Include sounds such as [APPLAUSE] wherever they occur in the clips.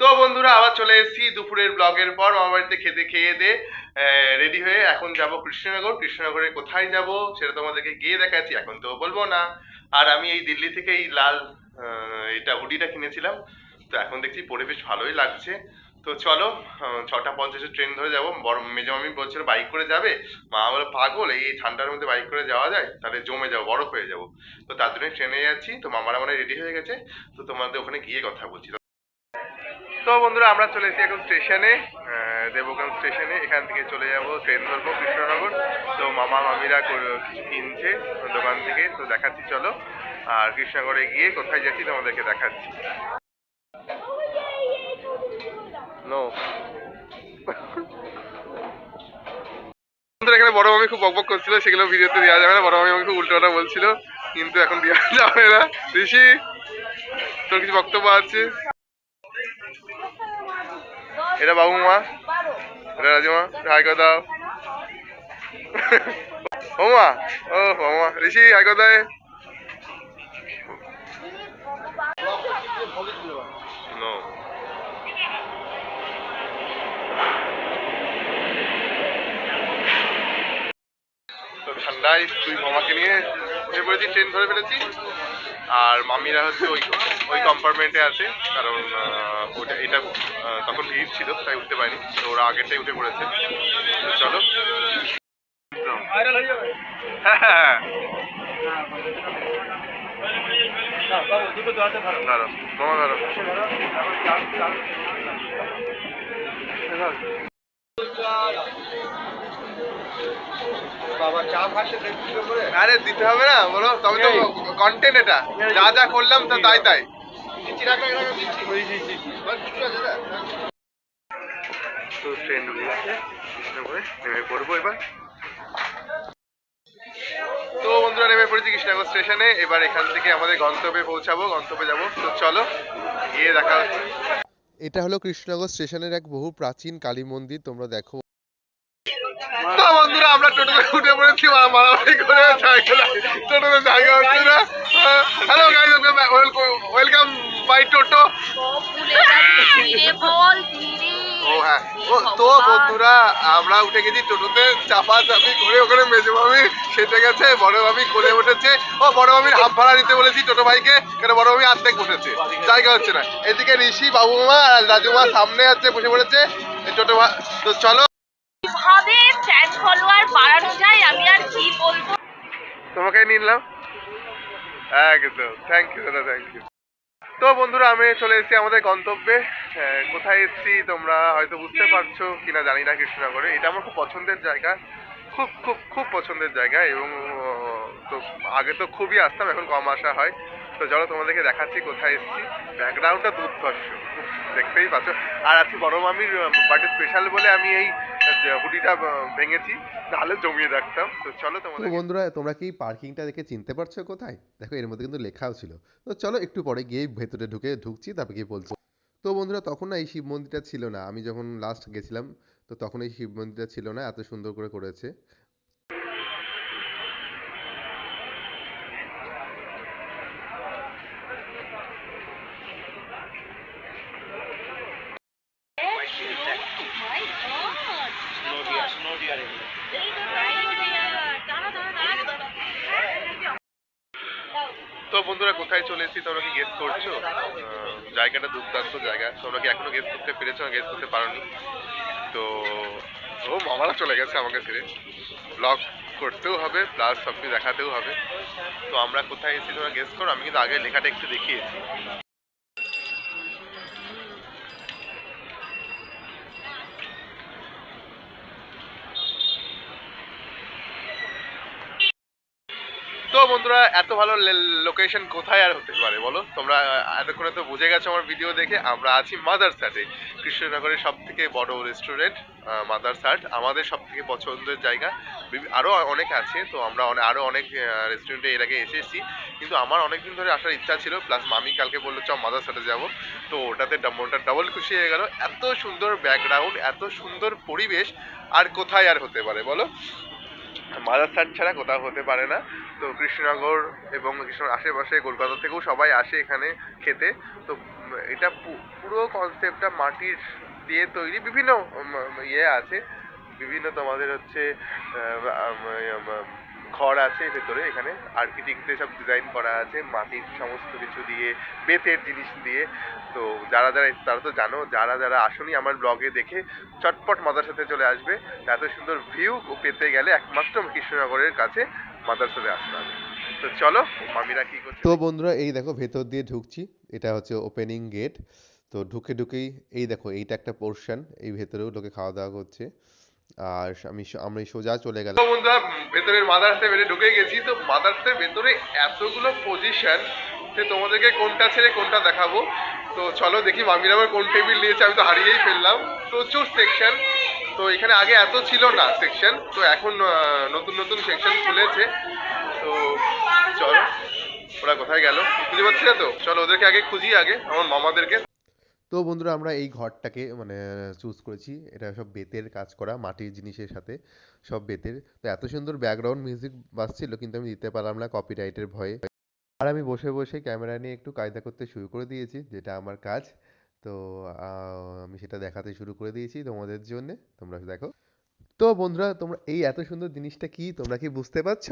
তো বন্ধুরা, আবার চলে এসেছি দুপুরের ব্লগের পর। মামা বাড়িতে খেতে খেয়ে দে রেডি হয়ে এখন যাব কৃষ্ণনগর। কৃষ্ণনগরে কোথায় যাব সেটা তোমাদেরকে গিয়ে দেখাচ্ছি, এখন তো বলব না। আর আমি এই দিল্লি থেকে এই লাল এটা হুডিটা কিনেছিলাম, তো এখন দেখছি পরে বেশ ভালোই লাগছে। তো চলো ছটা পঞ্চাশে ট্রেন ধরে যাব। বড় মেজো মামি বলছিল বাইক করে যাবে। মা বলে, পাগল, এই ঠান্ডার মধ্যে বাইক করে যাওয়া যায়? তাহলে জমে যাব, বরফ হয়ে যাব। তো তার জন্য ট্রেনে যাচ্ছি। তো মামারা মানে রেডি হয়ে গেছে। তো তোমাদের ওখানে গিয়ে কথা বলছি। তো বন্ধুরা, আমরা চলে এসেছি এখন স্টেশনে দেবগ্রাম স্টেশনে এখান থেকে চলে যাব ট্রেন ধরবো কৃষ্ণনগর। তো মামা, মামিরা কিছু কিনছে দোকান থেকে, তো দেখাচ্ছি, চলো। আর কৃষ্ণনগরে গিয়ে কোথায় যাচ্ছি তোমাদেরকে দেখাচ্ছি। এখানে বড় মামি খুব বকবক করছিল, সেগুলো ভিডিওতে দেওয়া যাবে না। বড় মামি আমাকে খুব উল্টো বলছিল, কিন্তু এখন দেওয়া যাবে না। ঋষি, তোর কিছু বক্তব্য আছে? এটা বাবু মা। এটা রাজুমা হাই দাও। বৌমা ও বৌমা ঋষি, হাই No. তো ঠান্ডায় তুই মামাকে নিয়ে পড়েছি ট্রেন ধরে ফেলেছি আর মামিরা হচ্ছে ওই ওই কম্পার্টমেন্টে আছে কারণ ওটা এটা তখন ভিড় ছিল, তাই উঠতে পারিনি। তো ওরা আগেরটাই উঠে পড়েছে। চলো। হ্যাঁ বাবা চা খাচ্ছে করে? আরে দিতে হবে না বলো তবে তো কন্টেন্ট এটা। যা যা করলাম তা তাই তাই। ট্রেন ঢুকে গেছে কৃষ্ণনগরে নেমে পড়ব এবার। তো বন্ধুরা নেমে পড়েছি কৃষ্ণনগর স্টেশনে এবার এখান থেকে আমাদের গন্তব্যে পৌঁছাবো গন্তব্যে যাব। তো চলো গিয়ে দেখা হচ্ছে। এটা হলো কৃষ্ণনগর স্টেশনের এক বহু প্রাচীন কালী মন্দির তোমরা দেখো। তো বন্ধুরা, আমরা উঠে গেছি টোটোতে, চাপা চাপি করে ওখানে মেজো মামি সেটে গেছে, বড় মামি করে উঠেছে ও, বড় মামির হাফ ভাড়া নিতে বলেছি টোটো ভাইকে, কেন বড় মামি অর্ধেক বসেছে। জায়গা হচ্ছে না। এদিকে ঋষি বাবু মা আর রাজু মা সামনে আছে, বসে পড়েছে। টোটো তো চলো। ফ্যান ফলোয়ার বাড়ানো যায় আমি আর কি বলব? তোমাকে নিলাম। একদম। থ্যাংক ইউ দাদা থ্যাংক ইউ তো বন্ধুরা, আমি চলে এসেছি আমাদের গন্তব্যে। কোথায় এসেছি তোমরা হয়তো বুঝতে পারছ কিনা জানি না এটা আমার খুব পছন্দের জায়গা। খুব খুব খুব পছন্দের জায়গা এবং তো আগে তো খুবই আসতাম, এখন কম আসা হয়। তো চলো তোমাদেরকে দেখাচ্ছি কোথায় এসেছি। ব্যাকগ্রাউন্ডটা দুর্ধর্ষ। দেখতেই পাচ্ছ। আর আজকে বড় মামির, বার্থডে স্পেশাল বলে আমি এই হুডিটা ভেঙেছি, নাহলে জমিয়ে রাখতাম। তো চলো তোমাদের বন্ধুরা, তোমরা কি পার্কিংটা দেখে চিনতে পারছ কোথায়? দেখো, এর মধ্যে কিন্তু লেখাও ছিল। তো চলো একটু পরে গিয়ে ভেতরে ঢুকে ঢুকছি, তারপর গিয়ে বলছি। তো বন্ধুরা, তখন না এই শিব মন্দিরটা ছিল না। আমি যখন লাস্ট গেছিলাম, তো তখন এই শিব মন্দিরটা ছিল না, এত সুন্দর করে করেছে। তো বন্ধুরা, কোথায় চলে এসেছি তোমরা কি গেস করছ? জায়গাটা দুর্দান্ত জায়গা। তোমরা কি এখনও গেস্ট করতে পেরেছ? না গেস করতে পারোনি। তো, ও, মামারা চলে গেছে আমাকে ছেড়ে ব্লগ করতেও হবে প্লাস সবকে দেখাতেও হবে। তো আমরা কোথায় এসেছি তোমরা গেস্ট করো? আমি কিন্তু আগে লেখাটা একটু দেখিয়েছি। বন্ধুরা এত ভালো লোকেশন কোথায় আর হতে পারে বলো? তোমরা এতক্ষণে তো বুঝে গেছো আমার ভিডিও দেখে, আমরা আছি মাদার সাটে কৃষ্ণনগরের সব থেকে বড় রেস্টুরেন্ট মাদার সাট আমাদের সব থেকে পছন্দের জায়গা। বিভি- আরও অনেক আছে, তো আমরা অনে- আরও অনেক রেস্টুরেন্টে এর আগে এসেছি। কিন্তু আমার অনেক দিন ধরে আসার ইচ্ছা ছিল প্লাস মামি কালকে বলল চ মাদার সাটে যাব। তো ওটাতে মনটা ডবল খুশি হয়ে গেল। এত সুন্দর ব্যাকগ্রাউন্ড এত সুন্দর পরিবেশ, আর কোথায় আর হতে পারে বলো? মাদার সাট ছাড়া কোথাও হতে পারে না। তো কৃষ্ণনগর এবং কৃষ্ণনগর আশেপাশে কলকাতা থেকেও সবাই আসে এখানে খেতে। তো এটা পুরো কনসেপ্টটা মাটির দিয়ে তৈরি। বিভিন্ন ইয়ে আছে। বিভিন্ন তোমাদের হচ্ছে ঘর আছে ভেতরে, এখানে আর্কিটেক্টে সব ডিজাইন করা আছে, মাটির সমস্ত কিছু দিয়ে, বেতের জিনিস দিয়ে। তো যারা যারা, তারা তো জানো, যারা যারা আসনি আমার ব্লগে দেখে চটপট মাদ্রাসাতে চলে আসবে। এত সুন্দর ভিউ পেতে গেলে একমাত্র কৃষ্ণনগরের কাছে মাদ্রাসাতে আসতে হবে। তো চলো, মামিরা কি করছে? তো বন্ধুরা, এই দেখো ভেতর দিয়ে ঢুকছি। এটা হচ্ছে ওপেনিং গেট তো ঢুকে ঢুকেই, এই দেখো, এইটা একটা পোর্শন এই ভেতরেও লোকে খাওয়া দাওয়া করছে। আর আমি আমি সোজা চলে গেলাম। বন্ধুরা ভেতরের মাদার্সে বেড়ে ঢুকে গেছি। তো মাদার্সের ভেতরে এতগুলো পজিশন যে তোমাদেরকে কোনটা ছেড়ে কোনটা দেখাবো। তো চলো দেখি, মামির আবার কোন টেবিল নিয়েছে, আমি তো হারিয়েই ফেললাম। প্রচুর সেকশন তো এখানে আগে এত ছিল না সেকশন তো এখন নতুন নতুন সেকশন খুলেছে। তো চলো, ওরা কোথায় গেল? খুঁজে পাচ্ছি না তো? চলো ওদেরকে আগে খুঁজি আগে, আমার মামাদেরকে। তো বন্ধুরা, আমরা এই ঘরটাকে মানে চুজ করেছি। এটা সব বেতের কাজ করা, মাটির জিনিসের সাথে সব বেতের। তো এত সুন্দর ব্যাকগ্রাউন্ড মিউজিক বাজছিল, কিন্তু আমি দিতে পারলাম না কপিরাইটের ভয়ে। আর আমি বসে বসে ক্যামেরা নিয়ে একটু কায়দা করতে শুরু করে দিয়েছি, যেটা আমার কাজ। তো আমি সেটা দেখাতে শুরু করে দিয়েছি তোমাদের জন্যে, তোমরা দেখো। তো বন্ধুরা, তোমরা, এই এত সুন্দর জিনিসটা কি, তোমরা কি বুঝতে পারছ?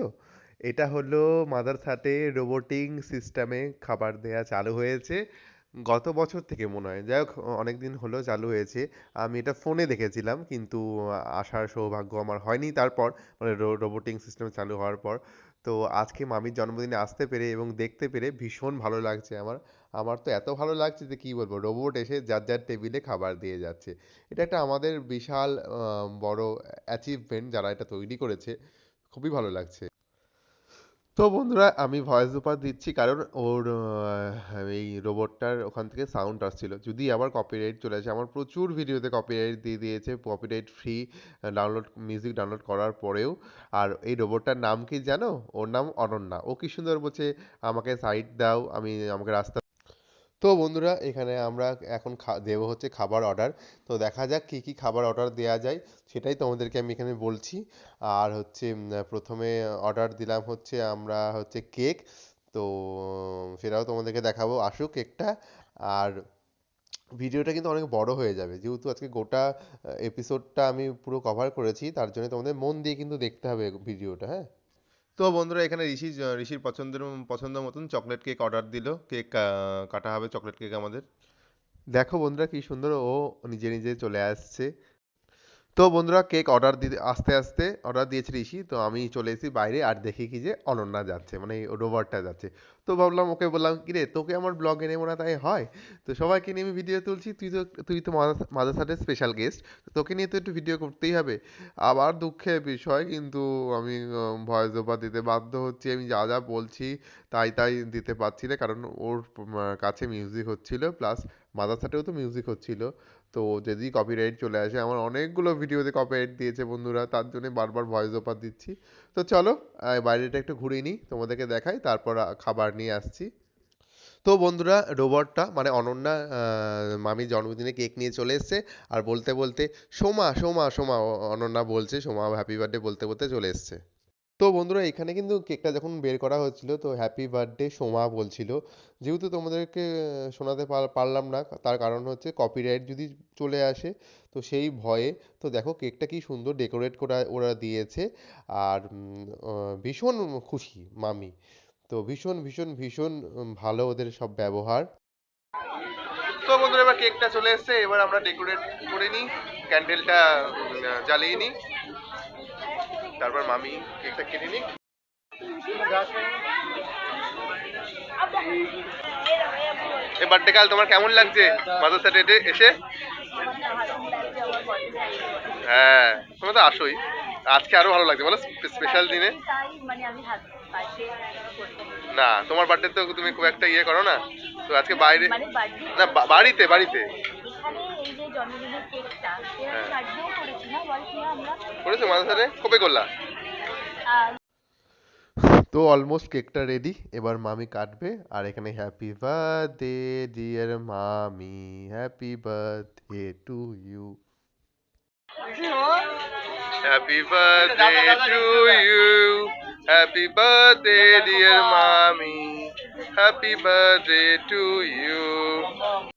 এটা হলো মাদারসাটে রোবোটিং সিস্টেমে খাবার দেয়া চালু হয়েছে। গত বছর থেকে মনে হয়। যাই হোক অনেক দিন হলো, চালু হয়েছে। আমি এটা ফোনে দেখেছিলাম, কিন্তু আসার সৌভাগ্য আমার হয়নি। তারপর মানে রোবোটিং সিস্টেম চালু হওয়ার পর। তো আজকে মামির জন্মদিনে আসতে পেরে এবং দেখতে পেরে ভীষণ ভালো লাগছে আমার। আমার তো এত ভালো লাগছে যে কী বলব রোবট এসে যার যার টেবিলে খাবার দিয়ে যাচ্ছে। এটা একটা আমাদের বিশাল বড় অ্যাচিভমেন্ট যারা এটা তৈরি করেছে। খুবই ভালো লাগছে। তো বন্ধুরা, আমি ভয়েস ওভার দিচ্ছি কারণ ওর এই রোবটটার ওখান থেকে সাউন্ড আসছিল। যদি আবার কপিরাইট চলে আসে, আমার প্রচুর ভিডিওতে কপিরাইট দিয়ে দিয়েছে copyright free download music download করার পরেও। আর এই রোবটটার নাম কি জানো? ওর নাম অনন্যা। ও কি সুন্দর বলছে, আমাকে সাইড দাও, আমি, আমাকে রাস্তা তো বন্ধুরা, এখানে আমরা এখন দেবো হচ্ছে খাবার অর্ডার তো দেখা যাক কী কী খাবার অর্ডার দেওয়া যায়, সেটাই তোমাদেরকে আমি এখানে বলছি। আর হচ্ছে প্রথমে অর্ডার দিলাম হচ্ছে আমরা হচ্ছে কেক তো সেটাও তোমাদেরকে দেখাবো। আসুক কেকটা আর ভিডিওটা কিন্তু অনেক বড় হয়ে যাবে। যেহেতু আজকে গোটা এপিসোডটা আমি পুরো কভার করেছি, তার জন্য তোমাদের মন দিয়ে কিন্তু দেখতে হবে ভিডিওটা হ্যাঁ? তো বন্ধুরা, এখানে ঋষি ঋষির পছন্দের, পছন্দ মতন চকলেট কেক অর্ডার দিল। কেক কাটা হবে চকলেট কেক আমাদের। দেখো বন্ধুরা, কি সুন্দর ও নিজে নিজে চলে আসছে। তো বন্ধুরা কেক অর্ডার দিতে, আস্তে আস্তে অর্ডার দিয়েছে ঋষি, তো আমি চলে এসেছি বাইরে আর দেখি কি যে অনন্যা যাচ্ছে মানে রোবটটা যাচ্ছে। তো ভাবলাম, ওকে বললাম কি রে তোকে আমার ব্লগে নেব না তাই হয়? তো সবাইকে নিয়ে আমি ভিডিও তুলছি, তুই তো তুই তো মাদাসাটের স্পেশাল গেস্ট তোকে নিয়ে তো একটু ভিডিও করতেই হবে। আবার দুঃখের বিষয়, কিন্তু আমি ভয়েস ওভার দিতে বাধ্য হচ্ছি, আমি যা যা বলছি তাই তাই দিতে পারছি না, কারণ ওর কাছে মিউজিক হচ্ছিল প্লাস মাদারসাটেও তো মিউজিক হচ্ছিল। তো যদি কপিরাইট চলে আসে, আমার অনেকগুলো ভিডিওতে কপিরাইট দিয়েছে বন্ধুরা, তার জন্য বারবার ভয়েস ওভার দিচ্ছি। তো চলো বাইরেটা একটু ঘুরে নিই, তোমাদেরকে দেখাই, তারপর খাবার নিয়ে আসছি। তো বন্ধুরা, রোবটটা মানে অনন্যা মামির জন্মদিনে কেক নিয়ে চলে এসেছে, আর বলতে বলতে সোমা সোমা সোমা, অনন্যা বলছে, সোমা হ্যাপি বার্থডে বলতে বলতে চলে এসেছে। তো বন্ধুরা, এখানে কিন্তু কেকটা যখন বের করা হচ্ছিল তো হ্যাপি বার্থডে সোমা বলছিল। যেহেতু তোমাদেরকে শোনাতে পার- পারলাম না, তার কারণ হচ্ছে কপিরাইট যদি চলে আসে, তো সেই ভয়ে, তো দেখো কেকটা কি সুন্দর ডেকোরেট করা, ওরা দিয়েছে। আর ভীষণ খুশি মামি। তো ভীষণ ভীষণ ভীষণ ভালো ওদের সব ব্যবহার। তো বন্ধুরা, এবার কেকটা চলে এসেছে, এবার আমরা ডেকোরেট করে নিই ক্যান্ডেলটা জ্বালিয়ে নিই। তারপর মামি কেকটা কেটে নিই এই বার্থডে কাল তোমার কেমন লাগছে? মাদার স্যাটারডে এসে? হ্যাঁ তোমরা তো আসোই। আজকে আরও ভালো লাগছে বলো স্পেশাল দিনে। না তোমার বার্থডে তো তুমি খুব একটা ইয়ে করো না। তো আজকে বাইরে মানে না বাড়িতে বাড়িতে। এই যে জন্মদিনের কেকটা এর হ্যাঁ। করেছি কবে করলা তো অলমোস্ট কেকটা রেডি এবার মামি কাটবে আর এখানে হ্যাপি বার্থডে ডিয়ার মামি happy birthday to you Happy birthday to you. Happy birthday, dear mommy. Happy birthday to you.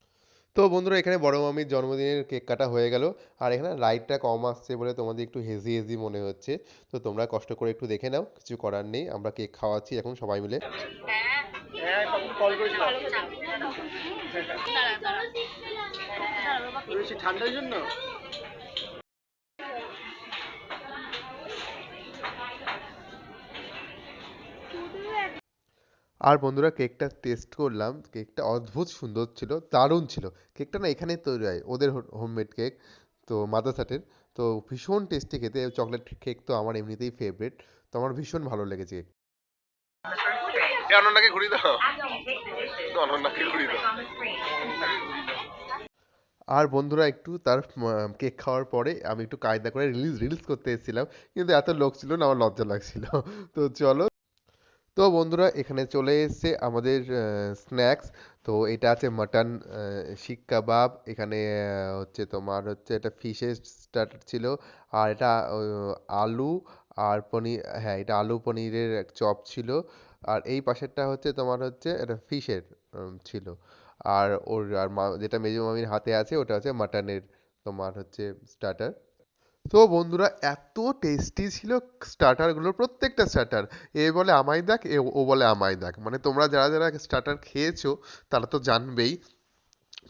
তো বন্ধুরা এখানে বড় মামির জন্মদিনের কেক কাটা হয়ে গেল আর এখানে লাইটটা কম আসছে বলে তোমাদের একটু হেজি হেজি মনে হচ্ছে তো তোমরা কষ্ট করে একটু দেখে নাও কিছু করার নেই আমরা কেক খাওয়াচ্ছি এখন সবাই মিলে হ্যাঁ ঠান্ডার জন্য আর বন্ধুরা কেকটা টেস্ট করলাম, কেকটা অদ্ভুত সুন্দর ছিল, দারুণ ছিল। কেকটা না এখানেই তৈরি হয়, ওদের হোমমেড কেক তো মাদাসাটের তো ভীষণ টেস্টি খেতে চকলেট কেক তো আমার এমনিতেই ফেভারিট তো আমার ভীষণ ভালো লেগেছে। অনন্যাকে ঘুরিয়ে দাও। আর বন্ধুরা একটু তার কেক খাওয়ার পরে আমি একটু কায়দা করে রিলস রিলস করতে এসেছিলাম, কিন্তু এত লোক ছিল না, আমার লজ্জা লাগছিল। তো চলো তো বন্ধুরা, এখানে চলে এসেছে আমাদের স্ন্যাক্স তো এটা আছে মাটন শিক কাবাব। এখানে হচ্ছে তোমার হচ্ছে এটা ফিশের স্টার্টার ছিল। আর এটা আলু আর পনির হ্যাঁ এটা আলু পনিরের এক চপ ছিল। আর এই পাশেরটা হচ্ছে তোমার হচ্ছে এটা ফিশের ছিল। আর ওর, আর মা- যেটা মেজো মামির হাতে আছে, ওটা হচ্ছে মাটনের তোমার হচ্ছে স্টার্টার তো বন্ধুরা, এত টেস্টি ছিল স্টার্টারগুলো প্রত্যেকটা স্টার্টার এ বলে আমায় দেখ, এ ও বলে আমায় দেখ। মানে তোমরা যারা যারা স্টার্টার খেয়েছো, তারা তো জানবেই।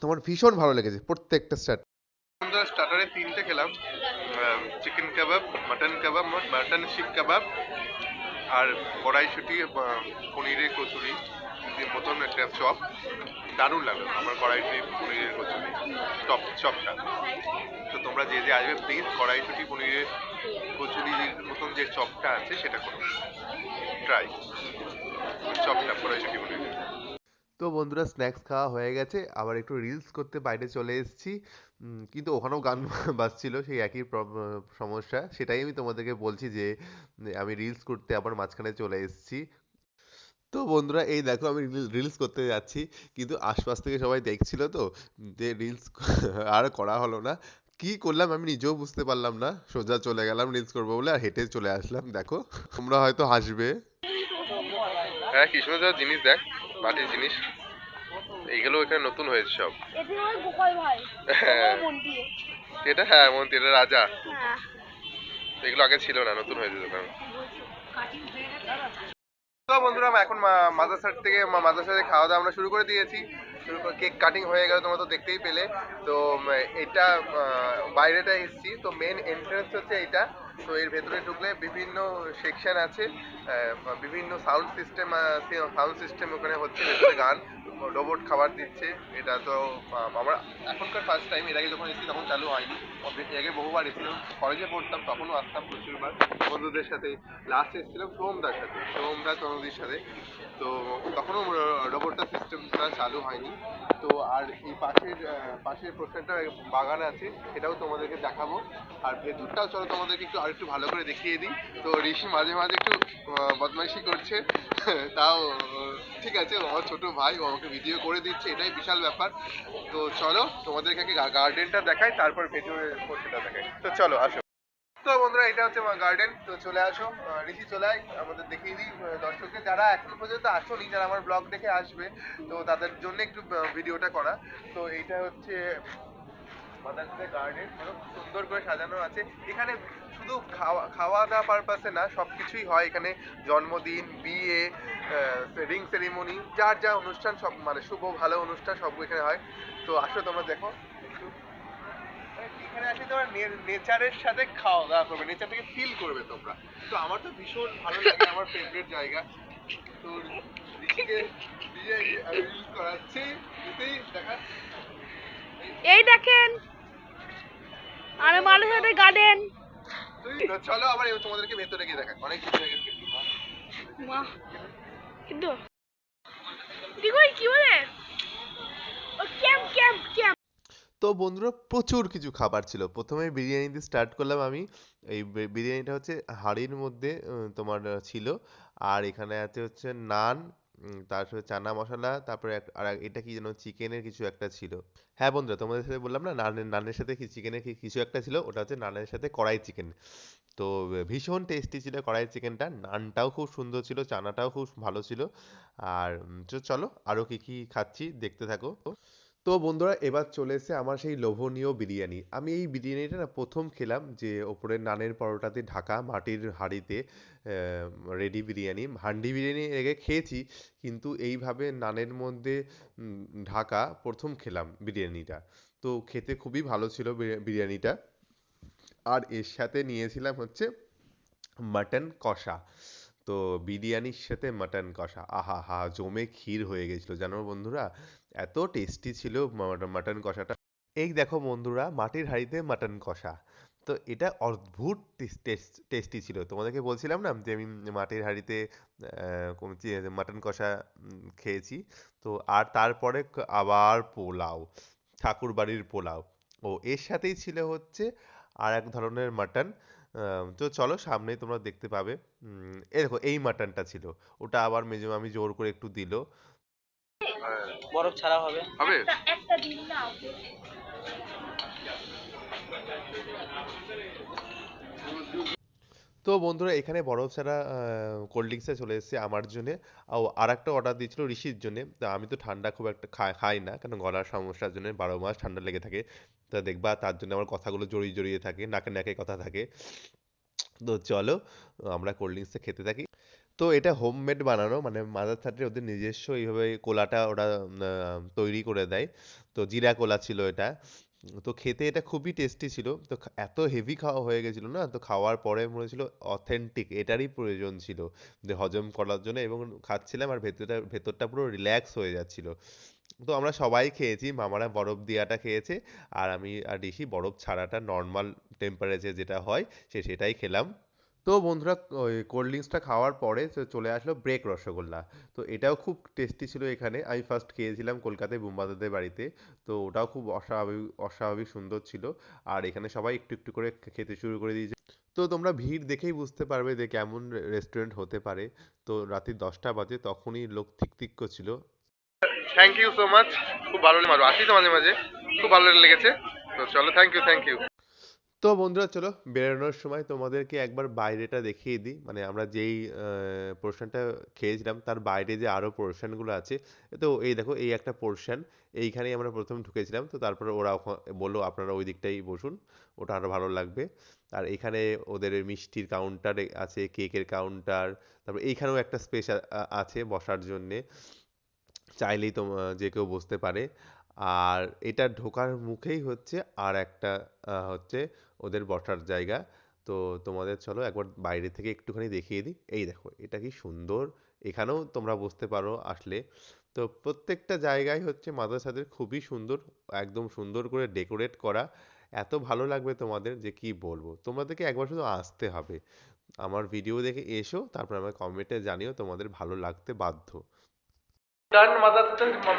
তোমার ভীষণ ভালো লেগেছে প্রত্যেকটা স্টার্টার স্টার্টারে তিনটে খেলাম। Chicken kebab mutton kebab mutton seekh kebab আর কড়াইশুটি পনিরের কচুরি। যে মতন একটা চপ দারুণ লাগল। আমার কড়াইশুটি পনিরের কচুরি চপ চপটা তো তোমরা যে যে আসবে প্লিজ কড়াইশুটি পনিরের কচুরি মতন যে চপটা আছে, সেটা করো। ট্রাই চপটা কড়াইশুটি পনিরের তো বন্ধুরা স্ন্যাক্স খাওয়া হয়ে গেছে। আবার একটু রিলস করতে বাইরে চলে এসেছি। কিন্তু ওখানেও গান [LAUGHS] বাজছিল, সেই একই সমস্যা। সেটাই আমি তোমাদেরকে বলছি যে, আমি রিলস করতে আবার মাঝখানে চলে এসেছি। তো বন্ধুরা এই দেখো আমি রিলস করতে যাচ্ছি। কিন্তু আশপাশ থেকে সবাই দেখছিল তো যে রিলস [LAUGHS] আর করা হলো না। কি করলাম আমি নিজেও বুঝতে পারলাম না। সোজা চলে গেলাম রিলস করব বলে আর হেঁটে চলে আসলাম দেখো। তোমরা হয়তো হাসবে। হ্যাঁ কি সুন্দর জিনিস দেখ মাটির জিনিস। এইগুলো এখানে নতুন হয়েছে সব। এটি হ্যাঁ। এটা হ্যাঁ মন্ত্রী এটা রাজা। হ্যাঁ। এগুলো আগে ছিল না নতুন হয়েছে দোকান। তো বন্ধুরা এখন মাদ্রাসার থেকে মাদ্রাসাতে মাদ্রাসা থেকে খাওয়া দাওয়া আমরা শুরু করে দিয়েছি। শুরু করে কেক কাটিং হয়ে গেল তোমরা তো দেখতেই পেলে। তো এটা বাইরেটা এসেছি। তো মেন এন্ট্রেন্স হচ্ছে এটা তো এর ভেতরে ঢুকলে বিভিন্ন সেকশন আছে। বিভিন্ন সাউন্ড সিস্টেম সাউন্ড সিস্টেম ওখানে হচ্ছে ভেতরে গান রোবট খাবার দিচ্ছে। এটা তো আমরা এখনকার ফার্স্ট টাইম এর আগে যখন এসেছি তখন চালু হয়নি। এর আগে বহুবার এসেছিলাম। কলেজে পড়তাম, তখনও আসতাম প্রচুরবার। বন্ধুদের সাথে। লাস্ট এসেছিলাম সোমদার সাথে। সোমদা তনদির সাথে। তো তখনও রোবটটা সিস্টেমটা চালু হয়নি। তো আর এই পাশের পাশের প্রশ্নটা বাগান আছে, সেটাও তোমাদেরকে দেখাবো। আর ভেতরটাও চলো তোমাদেরকে একটু আরেকটু ভালো করে দেখিয়ে দিই। তো ঋষি মাঝে মাঝে একটু বদমাইশি করছে। [LAUGHS] তাও, ঠিক আছে আমার ছোট ভাই, ও আমাকে ভিডিও করে দিচ্ছে, এটাই বিশাল ব্যাপার। তো চলো, তোমাদেরকে গার্ডেনটা দেখাই, তারপর ভেতরের পোর্শনটা দেখাই। তো চলো, আসো। তো বন্ধুরা, এটা হচ্ছে গার্ডেন তো চলে আসো। ঋষি চলে আয় আমাদের দেখিয়ে দিই। দর্শককে, যারা এখন পর্যন্ত আসোনি, যারা আমার ব্লগ দেখে আসবে, তো তাদের জন্য একটু ভিডিওটা করা। তো এইটা হচ্ছে গার্ডেন সুন্দর করে সাজানো আছে। এখানে শুধু খাওয়া খাওয়া দাওয়া পারপাসে না সব কিছুই হয় এখানে। জন্মদিন, বিয়ে রিং সেরিমনি যার যা অনুষ্ঠান, সব মানে শুভ, ভালো অনুষ্ঠান, সব এখানে হয়। তো আসো তোমরা, দেখো। এখানে আসলে তোমরা নেচারের সাথে খাওয়া দাওয়া করবে নেচারটাকে ফিল করবে তোমরা। তো আমার তো ভীষণ ভালো লাগে আমার ফেভারিট জায়গা। তো ঋষিকে দিয়ে রিলস করাচ্ছি। দিতেই দেখা। এই দেখেন আর মানুষের গার্ডেন তো চলো আবার তোমাদেরকে ভেতরে গিয়ে দেখা অনেক কিছু হয়ে গেছে মা। কিন্তু কি কই কি বলে? ও ক্যাম্প ক্যাম্প ক্যাম্প। তো বন্ধুরা প্রচুর কিছু খাবার ছিল। প্রথমে বিরিয়ানি দিয়ে স্টার্ট করলাম আমি। এই বিরিয়ানিটা হচ্ছে হাঁড়ির মধ্যে তোমার ছিল। আর এখানে আছে হচ্ছে নান উম, তার সাথে চানা মশলা তারপরে আর এটা কি যেন চিকেনের কিছু একটা ছিল। হ্যাঁ বন্ধুরা তোমাদের সাথে বললাম না নানের নানের সাথে চিকেনের কিছু একটা ছিল ওটা হচ্ছে নানের সাথে কড়াই চিকেন। তো ভীষণ টেস্টি ছিল কড়াই চিকেনটা নানটাও খুব সুন্দর ছিল চানাটাও খুব ভালো ছিল। আর চলো আরও কি কি খাচ্ছি দেখতে থাকো। তো বন্ধুরা, এবার চলে এসেছে আমার সেই লোভনীয় বিরিয়ানি। আমি এই বিরিয়ানিটা না প্রথম খেলাম যে, ওপরে নানের পরোটাতে ঢাকা মাটির হাঁড়িতে রেডি বিরিয়ানি। হান্ডি বিরিয়ানি আগে খেয়েছি, কিন্তু এইভাবে নানের মধ্যে ঢাকা প্রথম খেলাম বিরিয়ানিটা। তো খেতে খুবই ভালো ছিল বিরিয়ানিটা। আর এর সাথে নিয়েছিলাম হচ্ছে মাটন কষা। তো বিরিয়ানির সাথে মাটন কষা। আহা হা, জমে ক্ষীর হয়ে গেছিল। জানো বন্ধুরা এত টেস্টি ছিল মাটন কষাটা। এই দেখো বন্ধুরা, মাটির হাঁড়িতে মাটন কষা। তো এটা অদ্ভুত টেস্টি ছিল। তোমাদেরকে বলছিলাম না যে আমি মাটির হাঁড়িতে মাটন কষা খেয়েছি। তো আর তারপরে আবার পোলাও ঠাকুর বাড়ির পোলাও। ও, এর সাথেই ছিল হচ্ছে আর এক ধরনের মাটন। তো চলো সামনেই তোমরা দেখতে পাবে। এই দেখো, এই মাটনটা ছিল। ওটা আবার মেজো আমি জোর করে একটু দিল। বরফ ছাড়া হবে। হবে? একটা দিন না তো বন্ধুরা এখানে বরফ ছাড়া কোল্ড ড্রিঙ্কসে চলে এসেছে আমার জন্যে। আর একটা অর্ডার দিয়েছিল ঋষির জন্যে। তা আমি তো ঠান্ডা খুব একটা খাই খাই না কারণ গলার সমস্যার জন্য। বারো মাস ঠান্ডা লেগে থাকে। তা দেখবা তার জন্য আমার কথাগুলো জড়িয়ে জড়িয়ে থাকে নাকে নাকে কথা থাকে। তো চলো আমরা কোল্ড ড্রিঙ্কসটা খেতে থাকি। তো এটা হোমমেড বানানো মানে মাদার থার্ডের ওদের নিজস্ব এইভাবে কোলাটা ওরা তৈরি করে দেয়। তো জিরা কোলা ছিল এটা। তো খেতে এটা খুবই টেস্টি ছিল। তো এত হেভি খাওয়া হয়ে গেছিল না, তো খাওয়ার পরে মনে হচ্ছিল অথেন্টিক এটারই প্রয়োজন ছিল। যে হজম করার জন্য এবং খাচ্ছিলাম আর ভেতরটা ভেতরটা পুরো রিল্যাক্স হয়ে যাচ্ছিল। তো আমরা সবাই খেয়েছি, মামারা বরফ দেওয়াটা খেয়েছে আর আমি আর ঋষি বরফ ছাড়াটা নর্মাল টেম্পারেচার যেটা হয়, সে সেটাই খেলাম। তো বন্ধুরা ওই কোল্ড ড্রিঙ্কসটা খাওয়ার পরে চলে আসলো ব্রেক রসগোল্লা। তো এটাও খুব টেস্টি ছিল এখানে। আমি ফার্স্ট খেয়েছিলাম কলকাতায় বুম্বাদাদের বাড়িতে। তো ওটাও খুব অস্বাভাবিক অস্বাভাবিক সুন্দর ছিল। আর এখানে সবাই একটু একটু করে খেতে শুরু করে দিয়েছে। তো তোমরা ভিড় দেখেই বুঝতে পারবে যে কেমন রেস্টুরেন্ট হতে পারে। তো রাত্রি দশটা বাজে, তখনই লোক ঠিক করছিল। থ্যাংক ইউ সো মাচ খুব ভালো মারো আসি তো মাঝে মাঝে। খুব ভালো লেগেছে। তো চলো থ্যাংক ইউ থ্যাংক ইউ তো বন্ধুরা চলো বেরোনোর সময় তোমাদেরকে একবার বাইরেটা দেখিয়ে দিই। মানে আমরা যেই পোর্শনটা খেয়েছিলাম তার বাইরে যে আরও পোর্শনগুলো আছে, তো এই দেখো এই একটা পোর্শন এইখানেই আমরা প্রথম ঢুকেছিলাম। তো তারপরে ওরা বলল আপনারা ওই দিকটাই বসুন, ওটা আরও ভালো লাগবে। আর এখানে ওদের মিষ্টির কাউন্টার আছে কেকের কাউন্টার তারপর এইখানেও একটা স্পেস আছে বসার জন্যে। চাইলেই তোম যে কেউ বসতে পারে। আর এটা ঢোকার মুখেই হচ্ছে আর একটা হচ্ছে ওদের বসার জায়গা। তো তোমাদের চলো একবার বাইরে থেকে একটুখানি দেখিয়ে দিই। এই দেখো, এটা কি সুন্দর। এখানেও তোমরা বসতে পারো আসলে। তো প্রত্যেকটা জায়গায় হচ্ছে মাদ্রাসাদের খুবই সুন্দর, একদম সুন্দর করে ডেকোরেট করা। এত ভালো লাগবে তোমাদের যে কি বলব? তোমাদেরকে একবার শুধু আসতে হবে। আমার ভিডিও দেখে এসো, তারপর আমার কমেন্টে জানিও তোমাদের ভালো লাগতে বাধ্য। ডান মাদার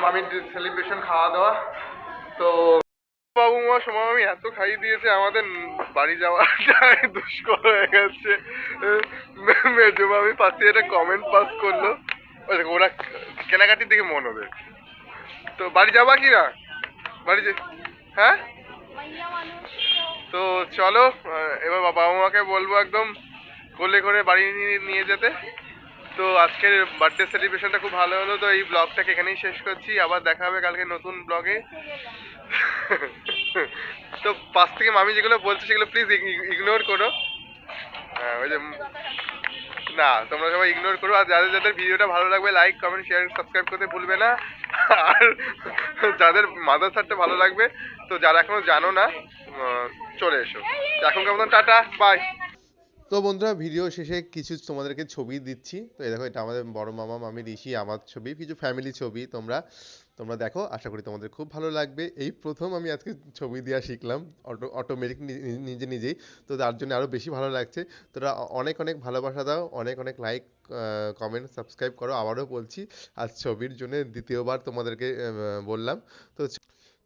মামির সেলিব্রেশন খাওয়া দাওয়া তো বাবু, মা সময় আমি এত খাইয়ে দিয়েছে, আমাদের বাড়ি যাওয়াটাই [LAUGHS] দুষ্কর হয়ে গেছে। মেজো মামি পাশে একটা কমেন্ট পাস করল। ওরা কেনাকাটির দিকে মন ওদের। তো, বাড়ি যাবা কি না? বাড়ি হ্যাঁ? তো, চলো এবার বাবা মাকে বলব একদম কোলে করে বাড়ি নিয়ে যেতে। তো আজকের বার্থডে সেলিব্রেশনটা খুব ভালো হলো, তো এই ব্লগটাকে এখানেই শেষ করছি। আবার দেখা হবে কালকে নতুন ব্লগে তো পাশ থেকে মামি যেগুলো বলছে সেগুলো প্লিজ ইগনোর করো। হ্যাঁ ওই যে না, তোমরা সবাই ইগনোর করো। আর যাদের যাদের ভিডিওটা ভালো লাগবে লাইক কমেন্ট শেয়ার সাবস্ক্রাইব করতে ভুলবে না। আর যাদের মাদার সারটা ভালো লাগবে, তো যারা এখনও জানো না চলে এসো। এখনকার মতন টাটা বাই তো বন্ধুরা ভিডিও শেষে কিছু তোমাদেরকে ছবি দিচ্ছি। তো এই দেখো, এটা আমাদের বড় মামা, মামি, ঋষি, আমার ছবি, কিছু ফ্যামিলি ছবি। তোমরা তোমরা দেখো, আশা করি তোমাদের খুব ভালো লাগবে। এই প্রথম আমি আজকে ছবি দেওয়া শিখলাম অটো অটোমেটিক নিজে নিজেই। তো তার জন্য আরও বেশি ভালো লাগছে। তোরা অনেক অনেক ভালোবাসা দাও, অনেক অনেক লাইক কমেন্ট সাবস্ক্রাইব করো। আবারও বলছি, আজ ছবির জন্য দ্বিতীয়বার তোমাদেরকে বললাম। তো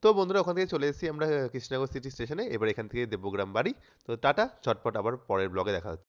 তো বন্ধুরা, ওখান থেকে চলে এসেছি আমরা কৃষ্ণনগর সিটি স্টেশনে এবার এখান থেকে দেবগ্রাম বাড়ি। তো টাটা, চটপট আবার পরের ব্লগে দেখা হচ্ছে।